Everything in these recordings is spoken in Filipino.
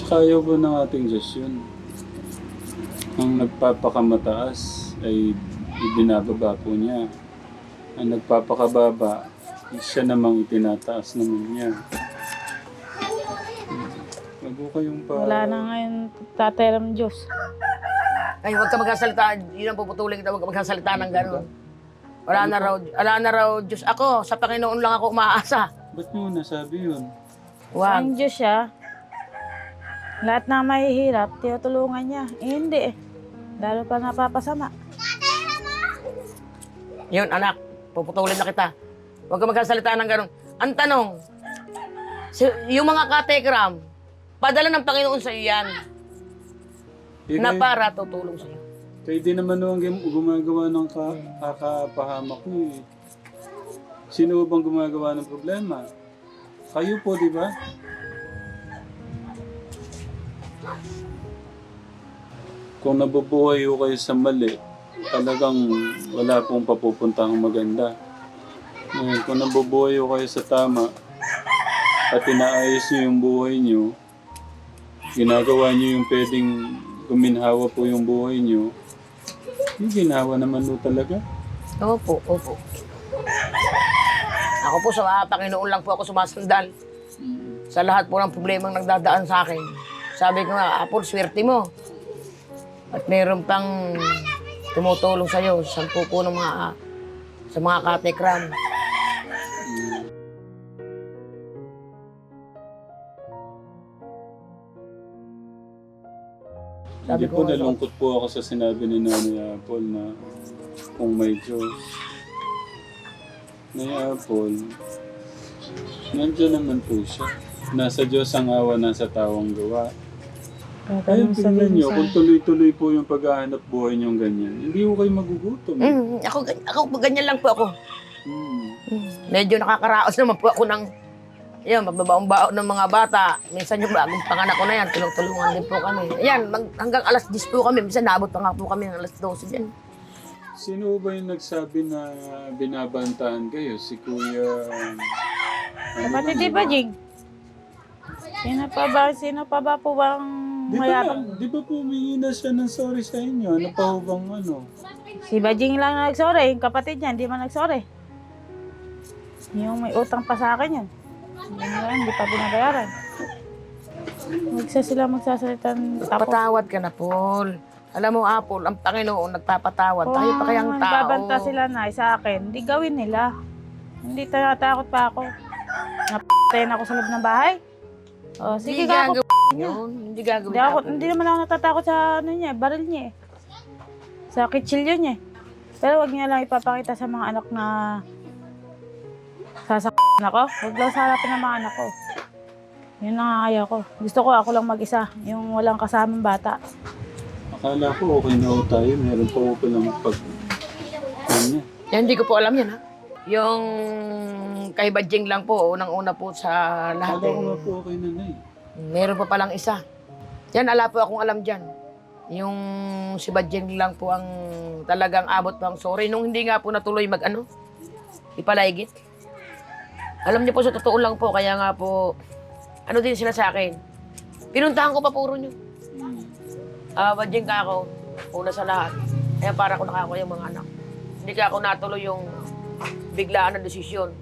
Tsaka ayaw po ng ating Diyos yun. Ang nagpapakamataas ay ibinababa po niya. Ang nagpapakababa, siya namang itinataas naman niya. Wag po kayong pa... Wala na ngayon tatayram Diyos. Ay, huwag ka magsasalita. Yun ang puputulin kita. Huwag ka magsasalita ng gano'n. Wala na raw, wala na raw, Diyos ako, sa Panginoon lang ako umaasa. Ba't niyo nasabi yun? Wag. Ang Diyos siya, lahat na mahihirap, tinutulungan niya. Eh, hindi eh. Lalo pa napapasama. Yun, anak, puputulin na kita. Huwag ka magsasalita ng gano'n. Ang tanong, si- yung mga katekram, padala ng Panginoon sa iyo yan Eh, na kayo- para tutulong sa iyo. Kayo din naman nung gumagawa ng ka, kakapahamak niyo eh. Sino bang gumagawa ng problema? Kayo po, di ba? Kung nabubuhay ko kayo sa mali, talagang wala pong papupuntang maganda. Ngayon, kung nabubuhay ko kayo sa tama, at inaayos niyo yung buhay niyo, ginagawa niyo yung pwedeng guminhawa po yung buhay niyo, yung ginawa naman po talaga. Opo, opo. Ako po sa mga Panginoon lang po ako sumasandal. Sa lahat po ng problemang nagdadaan sa akin. Sabi ko nga, Apple, swerte mo. At meron pang tumutulong sa iyo, sampu po ng mga sa mga katekram. Hindi Sabi po ko nga, nalungkot po ako sa sinabi ni Nanay Apple na kung may Diyos. Nanay Apple, nandiyan naman po siya. Nasa Diyos ang awa, nasa tawang gawa. Kaya Ayun, tingnan sa... kung tuloy-tuloy po yung paghahanap buhay niyong ganyan, hindi ko kayo magugutom. Mm, ako, ako, ganyan lang po ako. Hmm. Mm, Medyo nakakaraos naman po ako ng Yan, magbabaong-baon ng mga bata. Minsan yung bagong panganak ko na yan, tinutulungan din po kami. Ayan, mag, hanggang alas 10 po kami. Minsan naabot pa nga po kami ng alas 12 dyan. Sino ba yung nagsabi na binabantaan kayo? Si Kuya... Ano Kapatid, ba? di ba, Jig? Sino pa ba, sino pa ba po bang Di ba, mayabang? di ba pumingi na siya ng sorry sa inyo? Ano pa ho bang ano? Si Bajing lang na nagsore, yung kapatid niya, hindi man nagsore. Yung may utang pa sa akin. Yun lang, hindi pa binabayaran. Magsa sila magsasalita ng tapos. Patawad ka na, Paul. Alam mo, Apple, ang Panginoon nagpapatawad. Tayo pa kayang tao. nagbabanta sila na sa akin, hindi gawin nila. Hindi tinatakot pa ako. Napatayin ako sa loob ng bahay. O, sige Hindi ka ako. Yun. Hindi gagawin Hindi, ako, hindi naman ako natatakot sa ano niya, baril niya eh. Sa kitsilyo niya eh. Pero wag niya lang ipapakita sa mga anak na sasakyan ako. Huwag lang sa harapin ng mga anak ko. Yun ang ayaw ko. Gusto ko ako lang mag-isa. Yung walang kasamang bata. Akala ko okay na ho tayo. Meron pa ho palang pag... Ano? Yan, hindi ko po alam yan, ha? Yung kay Badjing lang po, unang-una po sa lahat. Akala ko Eh. nga po okay na na eh. Meron pa palang isa. Yan, ala po akong alam dyan. Yung si Badjing lang po ang talagang abot pang sorry. Nung hindi nga po natuloy mag-ano, ipalaigit. Alam niyo po, sa totoo lang po, kaya nga po, ano din sila sa akin. Pinuntahan ko pa puro niyo. Ah, Badjing ka ako, una sa lahat. Kaya para ko nakakuha yung mga anak. Hindi ka ako natuloy yung biglaan na desisyon.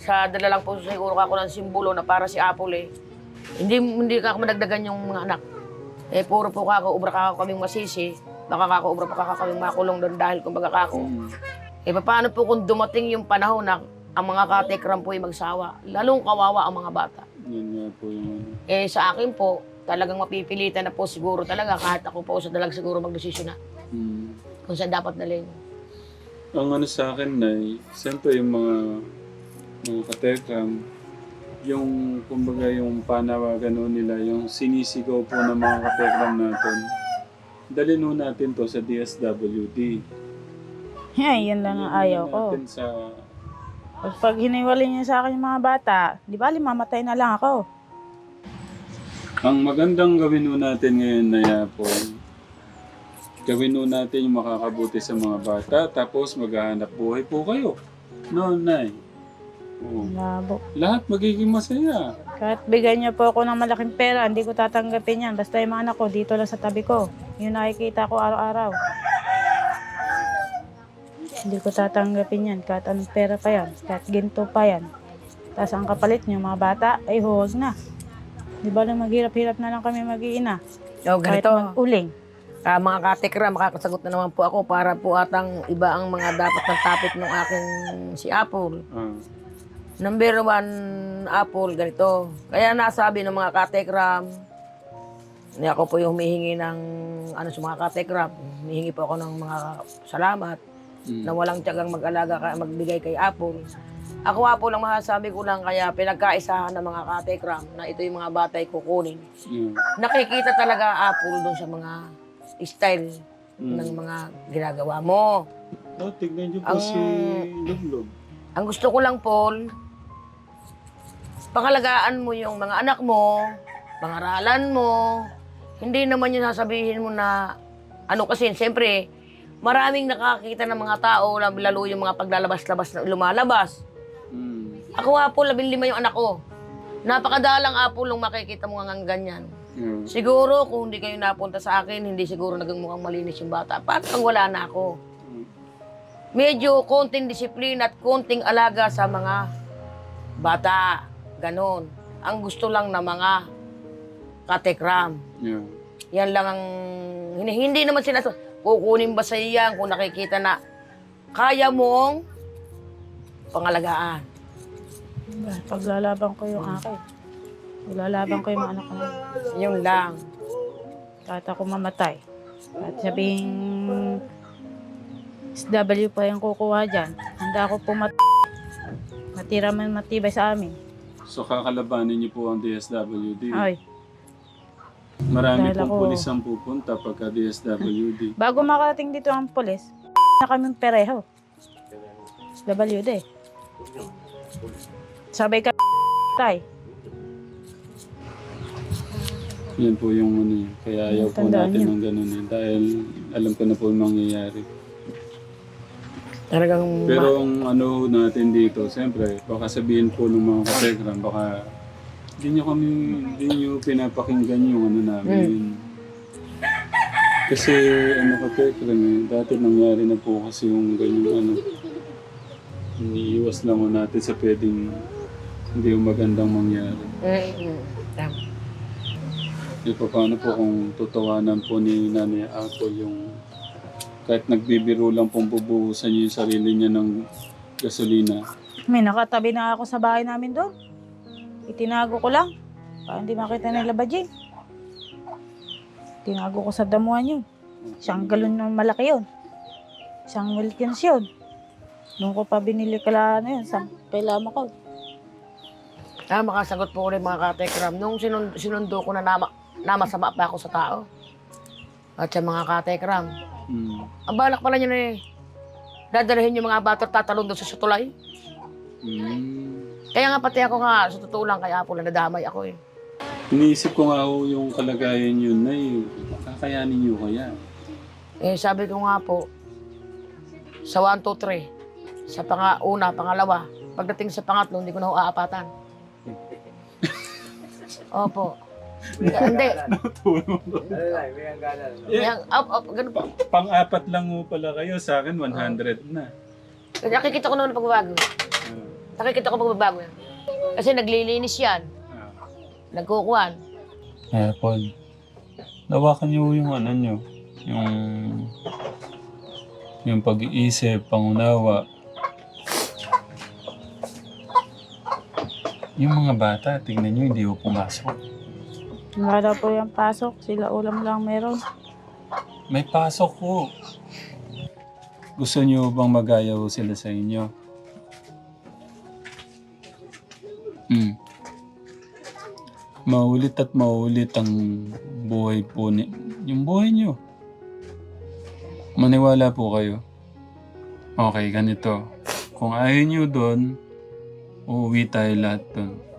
Sa dala lang po siguro ako ng simbolo na para si Apple eh. Hindi hindi ka ako madagdagan yung mga anak. Eh puro po kako, ubra kako kaming masisi. Baka kako, ubra pa kako kaming makulong doon dahil kumbaga kako. Hmm. Eh paano po kung dumating yung panahon na ang mga katekram po ay magsawa? Lalong kawawa ang mga bata. Yan nga po ano. Eh sa akin po, talagang mapipilitan na po siguro talaga kahit ako po sa dalag siguro magdesisyon na Hmm. kung saan dapat dalhin. Ang ano sa akin na, siyempre yung mga mga katekram, yung kumbaga yung panawagan nila, yung sinisigaw po ng mga katekram natin, dalhin ho natin to sa DSWD. Yan, yun lang ang ayaw ko. Natin sa, Pag, pag hiniwalay niya sa akin yung mga bata, di ba, mamatay na lang ako. ang magandang gawin ho natin ngayon na yapon, gawin ho natin yung makakabuti sa mga bata, tapos maghahanap buhay po kayo. No, Nay. Oo. Labo. Lahat magiging masaya. Kahit bigyan niyo po ako ng malaking pera, hindi ko tatanggapin yan. Basta yung mga anak ko, dito lang sa tabi ko. Yung nakikita ko araw-araw. Hindi ko tatanggapin yan. Kahit anong pera pa yan. Kahit ginto pa yan. Tapos ang kapalit niyo, mga bata, ay huwag na. Di ba lang maghirap-hirap na lang kami mag-iina. O, Kahit ganito. mag-uling. Ah, mga katekra, makakasagot na naman po ako para po atang iba ang mga dapat ng topic ng aking si Apple. Ah. Number one, Apple, ganito. Kaya nasabi ng mga katekram, ni ako po yung humihingi ng ano sa mga katekram. Humihingi po ako ng mga salamat Mm. na walang tiyagang mag-alaga ka, magbigay kay Apple. Ako Apple, ang masasabi ko lang kaya pinagkaisahan ng mga katekram na ito yung mga batay kukunin. Yeah. Nakikita talaga Apple doon sa mga style Mm. ng mga ginagawa mo. Oh, tignan niyo po Ang- si Luglog. Ang gusto ko lang, Paul, pangalagaan mo yung mga anak mo, pangaralan mo. Hindi naman yung sasabihin mo na, ano kasi, siyempre, maraming nakakita ng mga tao, lalo yung mga paglalabas-labas na lumalabas. Mm. Ako, Apple, labing lima yung anak ko. Napakadalang Apple nung makikita mo nga ganyan. Yeah. Siguro, kung hindi kayo napunta sa akin, hindi siguro naging mukhang malinis yung bata. Parang wala na ako. Medyo konting disiplina at konting alaga sa mga bata. Ganon. Ang gusto lang na mga katekram. Yeah. Yan lang ang... Hindi, hindi naman sila kukunin ba sa yan kung nakikita na kaya mong pangalagaan. Paglalaban ko yung akin. Paglalaban ko yung mga anak ko. Yun lang. Kahit ako mamatay. Kahit sabing SW pa yung kukuha dyan. Handa ako pumat... Matira man matibay sa amin. So kakalabanin niyo po ang DSWD. Ay, Marami Dahil pong ako- pulis ang pupunta pagka DSWD. bago makarating dito ang polis, na kaming pereho. SWD. Sabay ka tay. Yan po yung ano yun. Kaya ayaw po Tandaan natin niyo. ng ganun eh. Dahil alam ko na po yung mangyayari. Talagang... Pero ang ano natin dito, siyempre, baka sabihin po ng mga kategram, baka hindi nyo kami, hindi nyo pinapakinggan yung ano namin. Kasi ano kategram eh, dati nangyari na po kasi yung ganyan ano. Iniiwas lang ho natin sa pwedeng hindi yung magandang mangyari. Mm, tama. Pa paano po kung tutuwanan po ni Nanay Ako yung kahit nagbibiro lang pong bubuhusan niya yung sarili niya ng gasolina. May nakatabi na ako sa bahay namin doon. Itinago ko lang. Para hindi makita nila Bajing. Tinago ko sa damuhan yun. Isang galon na malaki yun. Isang Wilkins yun. Doon ko pa binili kala ano yun, sa kailama ko. Ah, makasagot po ulit mga katekram. Nung sinun- sinundo ko na nama, namasama pa ako sa tao. At sa mga katekram. Mm. Ang balak pala niya na eh. Dadalhin yung mga bata at tatalon doon sa sutulay. Mm. Kaya nga pati ako nga, sa totoo lang, kaya po na nadamay ako eh. Iniisip ko nga ho yung kalagayan yun na eh. Kakayanin niyo kaya. Eh, sabi ko nga po, sa 1, 2, 3, sa panga, una, pangalawa, pagdating sa pangatlo, hindi ko na ho aapatan. Opo. Hindi. Yan, up, up, ganun po. Pa- pang-apat lang ho pala kayo. Sa akin, 100 na. Kasi nakikita ko naman ang pagbabago. Ah. Nakikita ko pagbabago yan. Kasi naglilinis yan. Ah. Nagkukuhan. Eh, Paul. Lawakan niyo yung ano niyo. Yung... Yung pag-iisip, pangunawa. Yung mga bata, tingnan niyo, hindi ko pumasok. Wala po yung pasok. Sila ulam lang meron. May pasok po. Gusto niyo bang magayaw sila sa inyo? Hmm. Maulit at maulit ang buhay po ni... Yung buhay niyo. Maniwala po kayo. Okay, ganito. Kung ayaw niyo doon, uuwi tayo lahat doon.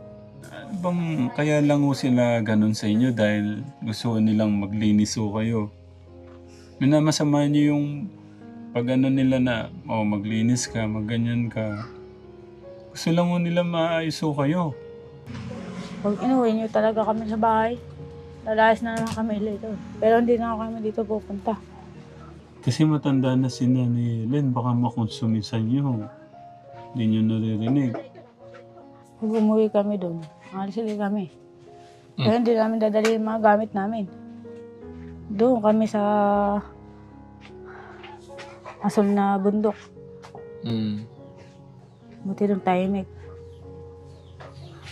Bang kaya lang ho sila ganun sa inyo dahil gusto nilang maglinis ho kayo? Minamasama niyo yung pag ano nila na, oh, maglinis ka, magganyan ka. Gusto lang ho nila maayos ho kayo. Pag inuwi niyo talaga kami sa bahay, lalayas na naman kami dito. Pero hindi na kami dito pupunta. Kasi matanda na si Nanay Helen, baka makonsumisan nyo. Hindi nyo naririnig. Pag umuwi kami doon, alis ulit kami. Pero hindi namin dadali yung mga gamit namin. Doon kami sa asul na bundok. Mm. Buti doon tahimik.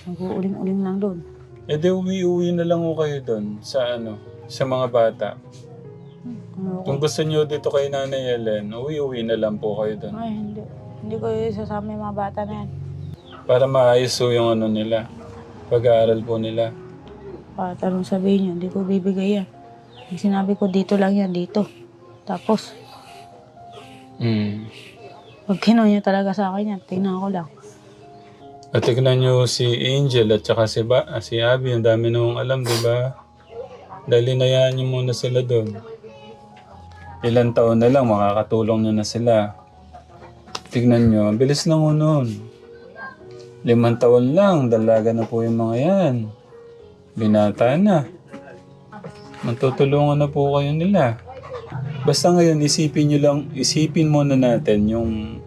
Nag-uuling-uling lang doon. E di uwi-uwi na lang ko kayo doon sa ano, sa mga bata. Ano Kung gusto nyo dito kay Nanay Helen, uwi-uwi na lang po kayo doon. Ay, hindi. Hindi ko isasama yung mga bata na yan. Para maayos po yung ano nila. Pag-aaral po nila. Para tanong sabihin niyo, hindi ko bibigay yan. Yung sinabi ko, dito lang yan, dito. Tapos, Mm. pag kinuha niyo talaga sa akin yan, tingnan ko lang. At tignan nyo si Angel at saka si, ba, ah, si Abby. Ang dami nung alam, di ba? Dahil inayaan nyo muna sila doon. Ilan taon na lang, makakatulong nyo na sila. Tignan nyo, ang bilis lang ho noon. Limang taon lang, dalaga na po yung mga yan. Binata na. Matutulungan na po kayo nila. Basta ngayon, isipin nyo lang, isipin muna natin yung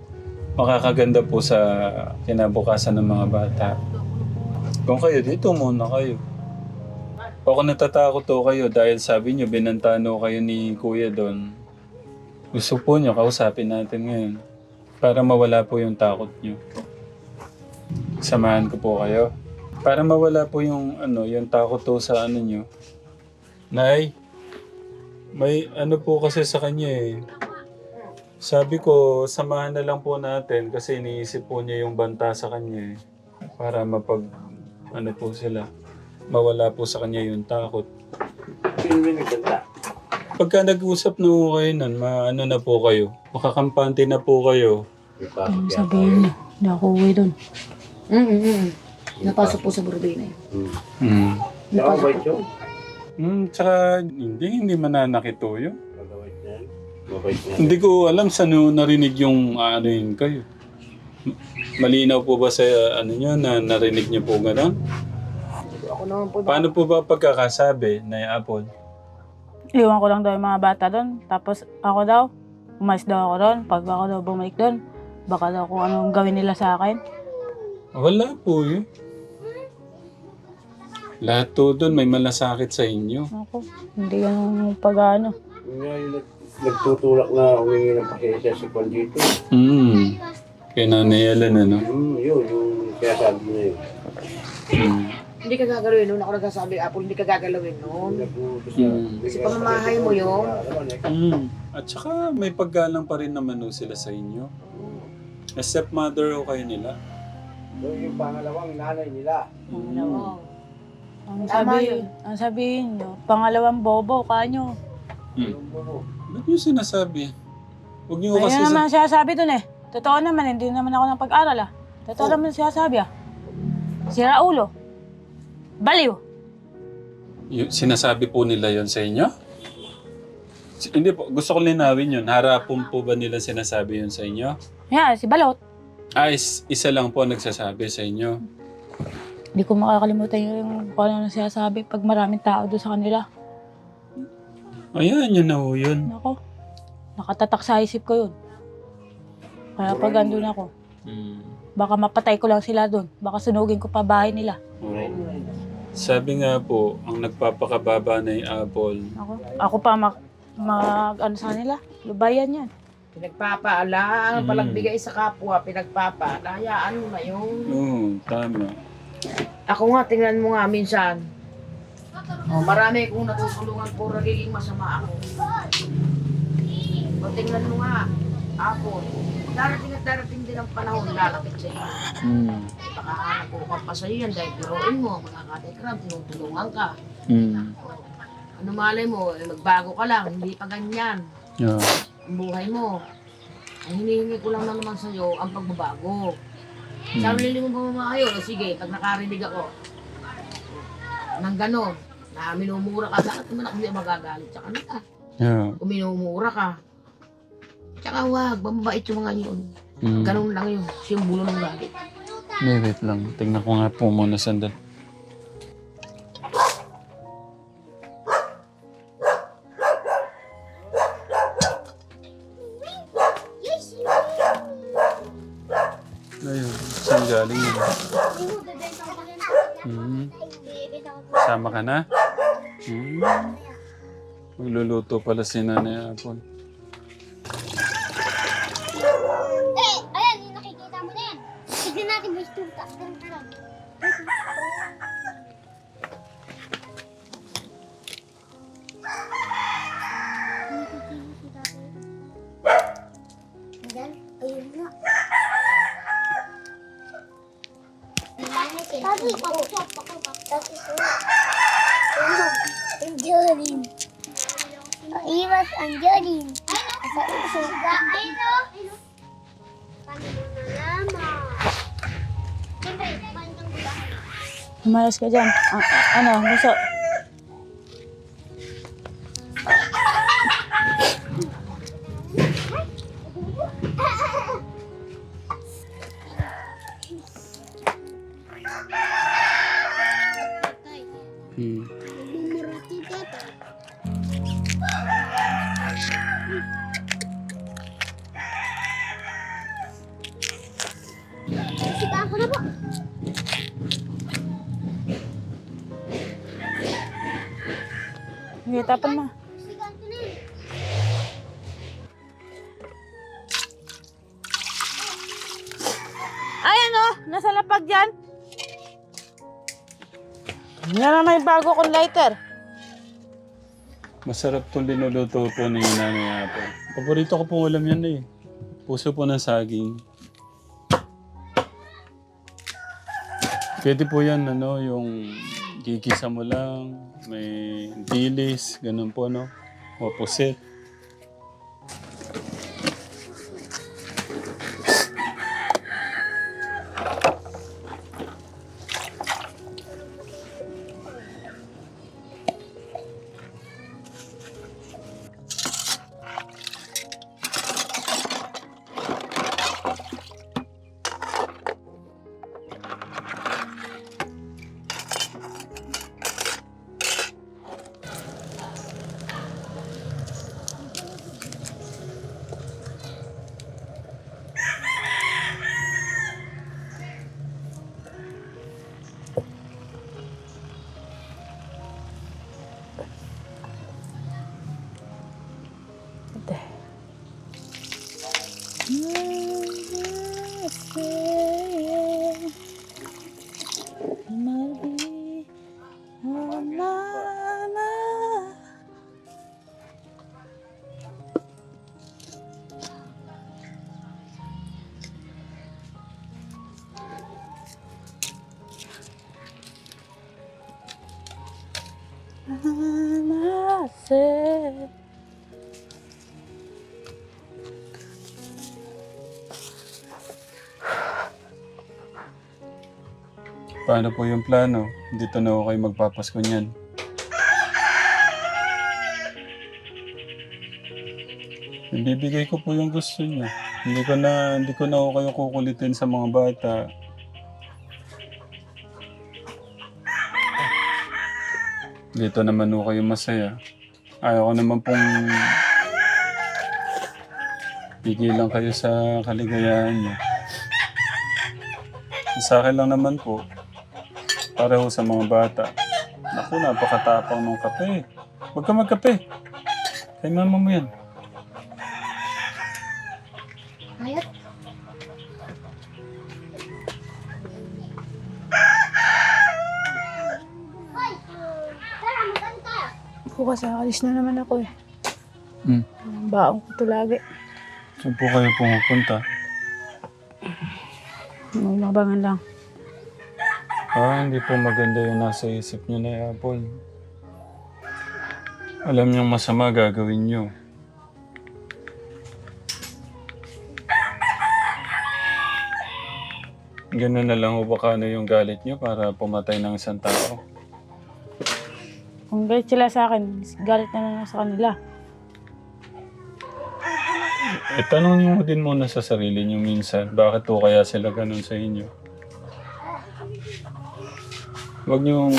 makakaganda po sa kinabukasan ng mga bata. Kung kayo, dito muna kayo. Ako natatakot to kayo dahil sabi nyo, binantano kayo ni kuya doon. Gusto po nyo, kausapin natin ngayon. Para mawala po yung takot nyo. Samahan ko po kayo. Para mawala po yung ano, yung takot to sa ano nyo. Nay, may ano po kasi sa kanya eh. Sabi ko, samahan na lang po natin kasi iniisip po niya yung banta sa kanya eh. Para mapag, ano po sila, mawala po sa kanya yung takot. Pagka nag-usap na po kayo nun, maano na po kayo, makakampante na po kayo. Ano sabihin niyo, hindi ako uwi doon. Mm-mm. Napasok po sa burday na yun. Hmm. Napasok po. Hmm, tsaka hindi, hindi mananakit to yun. Hindi ko alam saan nyo narinig yung ano yun kayo. M- Malinaw po ba sa ano nyo na narinig nyo po gano'n? Ako naman po. Paano po ba pagkakasabi na Apple? Iwan ko lang daw yung mga bata doon. Tapos ako daw, umalis daw ako doon. Pag ako daw bumalik doon, baka daw kung anong gawin nila sa akin. Wala po yun. Lahat to doon may malasakit sa inyo. Ako, hindi ganun yung pag-ano. Yun nga yung nag- nagtutulak na humingi ng pakisya si Juan dito. Hmm. Kaya nanay Ellen, ano? Hmm, yun, yung kaya sabi mo na yun. Hmm. Hindi ka gagalawin noon. Ako nagsasabi, Apple, hindi ka gagalawin noon. Sa... Hmm. Kasi pamamahay mo yun. Hmm. At saka may paggalang pa rin naman ho sila sa inyo. Na stepmother ho kayo nila. So, yung pangalawang nanay nila. Oo. Ang Tama sabihin, ang sabihin nyo, pangalawang bobo, kanyo. Hmm. Yung bubo. Ba't nyo sinasabi? Huwag nyo kasi... Ayun sa- naman sinasabi doon eh. Totoo naman, hindi naman ako ng pag-aral ah. Totoo naman sinasabi ah. Sira ulo. Baliw. Y- sinasabi po nila yon sa inyo? Si- hindi po, gusto ko linawin yun. Harapon po ba nila sinasabi yun sa inyo? Yan, si Balot. Ah, is- isa lang po nagsasabi sa inyo. Hindi ko makakalimutan yung kung ano na sinasabi pag maraming tao doon sa kanila. Ayan, yun na ho yun. Nako, nakatatak sa isip ko yun. Kaya pag andun ako, Hmm. baka mapatay ko lang sila doon. Baka sunugin ko pa bahay nila. Oo. Sabi nga po, ang nagpapakababa na yung apple. Ako, ako pa mag, mag ano sa kanila, lubayan yan. Pinagpapaala, Mm. palagbigay sa kapwa, pinagpapaala, hayaan mo na yun. Oo, tama. Ako nga, tingnan mo nga minsan. Oh, marami kong natutulungan po, nagiging masama ako. O tingnan mo nga, ako, darating at darating din ang panahon, lalapit sa iyo. Hmm. Baka nakuha pa sa iyo yan dahil biruin mo, makakatekrab, tinutulungan ka. Hmm. Ano malay mo, eh, magbago ka lang, hindi pa ganyan. Yeah. Ang buhay mo. Ang hinihingi ko lang na naman sa iyo, ang pagbabago. Sarili mo ba mamahayo? O sige, pag nakarinig ako, nang ganon, na minumura ka, bakit naman ako hindi magagalit sa kanila? Yeah. Kung minumura ka, tsaka wag, mabait yung mga yun. Hmm. Ganun lang yun, simbolo ng galit. Wait lang. Tingnan ko nga po muna sandal. Galing yun? Hmm. Sama ka na? Hmm. Magluluto pala si Nanay Apple. Asa ito. Ayun o. Paano mo nalaman? Siyempre, paano kang gubahan? Umayos ka dyan. Ah, ah, ano, gusto. Na po. Sige, tapan mo. Sigahan ko na yun. Ayan o, nasa lapag dyan. Yan na may bago kong lighter. Masarap itong linuluto po ni Nanay Apple. Paborito ko pong ulam yan eh. Puso po ng saging. Pwede po yan, ano, yung gigisa mo lang, may dilis, ganun po, no? O Mm. Paano po yung plano? Dito na ako kayo magpapasko niyan. Ibibigay ko po yung gusto niyo. Hindi ko na hindi ko na ako kayo kukulitin sa mga bata. Dito naman ako kayo masaya. Ayaw ko naman pong pigilan kayo sa kaligayahan niyo. Sa akin lang naman po, para ho sa mga bata. Naku, napakatapang ng kape. Huwag ka magkape. Kay mama mo yan. Magkano tayo? Bukas alis na naman ako eh. Hmm. Baong ko to lagi. Saan po kayo pumupunta? Magmabangan lang. Ah, hindi po maganda yung nasa isip niyo na Apple. Alam niyong masama gagawin niyo. Ganun na lang ho baka ano yung galit niyo para pumatay ng isang tao. Kung galit sila sa akin, galit na lang sa kanila. E tanong niyo din muna sa sarili niyo minsan, bakit po kaya sila ganun sa inyo? Huwag niyong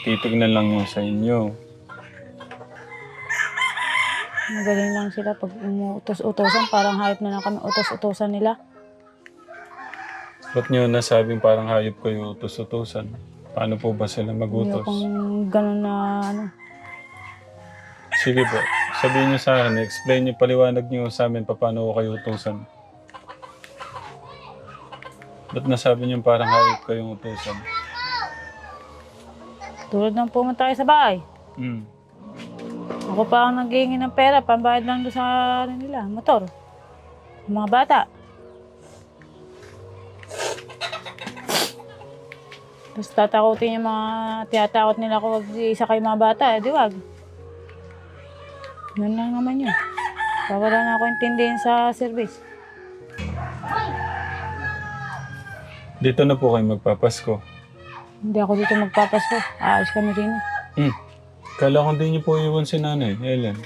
titignan lang yung sa inyo. Magaling lang sila pag umuutos-utosan. Parang hayop na lang kami utos-utosan nila. Ba't nyo nasabing parang hayop kayo utos-utusan? Paano po ba sila Hindi magutos? akong ganun na ano. Sige po. Sabihin nyo sa akin, explain nyo, paliwanag nyo sa amin pa paano ko kayo utusan. Ba't nasabi nyo parang hayop kayong utusan? Tulad ng pumunta kayo sa bahay. Hmm. Ako pa ang naghihingi ng pera, pambayad lang doon sa ano nila, motor. Yung mga bata. Tapos tatakutin yung mga tiyatakot nila kung wag isa kayo mga bata, eh di wag. Yun lang naman yun. Wala na ako intindihin sa service. Dito na po kayo magpapasko. Hindi ako dito magpapasko. Aayos kami rin. Hmm. Kala ko hindi nyo po iwan si nanay, Ellen.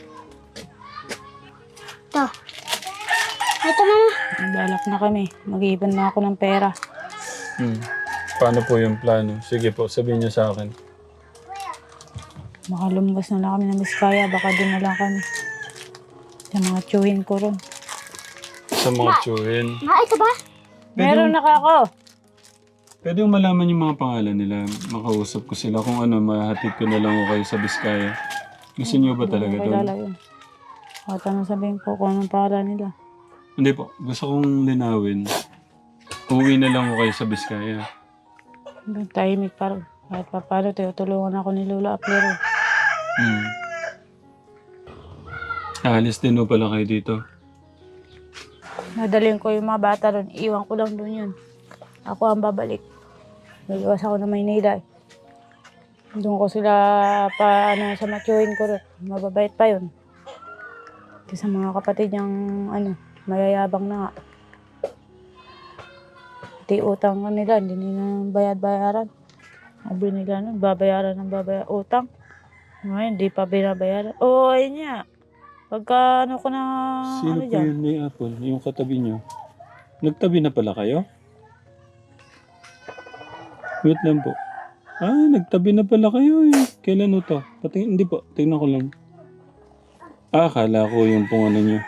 Ito. Ito na. Balak na kami. Mag-iipon na ako ng pera. Hmm. Paano po yung plano? Sige po, sabihin nyo sa akin. Baka lumabas na lang kami ng Biskaya. Baka doon na lang kami. Sa mga chewin ko ron. Sa mga tsuhin. Ma, ito ba? Meron na ka ako. Pwede yung malaman yung mga pangalan nila. Makausap ko sila kung ano, mahatid ko na lang ako kayo sa Biskaya. Gusto nyo ba talaga doon? Kilala yun. At ano sabihin ko kung anong pangalan nila. Hindi po. Gusto kong linawin. Uwi na lang ako kayo sa Biskaya. Doon tahimik parang. Kahit pa paano, tinutulungan ako ni Lola Aplero. Hmm. Aalis din po pala kayo dito. Nadalhin ko yung mga bata doon. Iwan ko lang doon yun. Ako ang babalik. Nag-iwas ako na Maynila eh. Doon ko sila pa ano, sa machuhin ko. Mababait pa yun. Kasi sa mga kapatid niyang ano, mayayabang na nga. Pati utang nila, hindi nila bayad-bayaran. Sabi nila nun, babayaran ng babayaran. Utang. Ngayon, hindi pa binabayaran. Oo, ayun nga. Pagka ano ko na, Sino ano po dyan. yun ni Apple? Yung katabi nyo? Nagtabi na pala kayo? Wait lang po. Ah, nagtabi na pala kayo eh. Kailan ho to? Pati, hindi po, tingnan ko lang. Ah, akala ko yung pong ano nyo.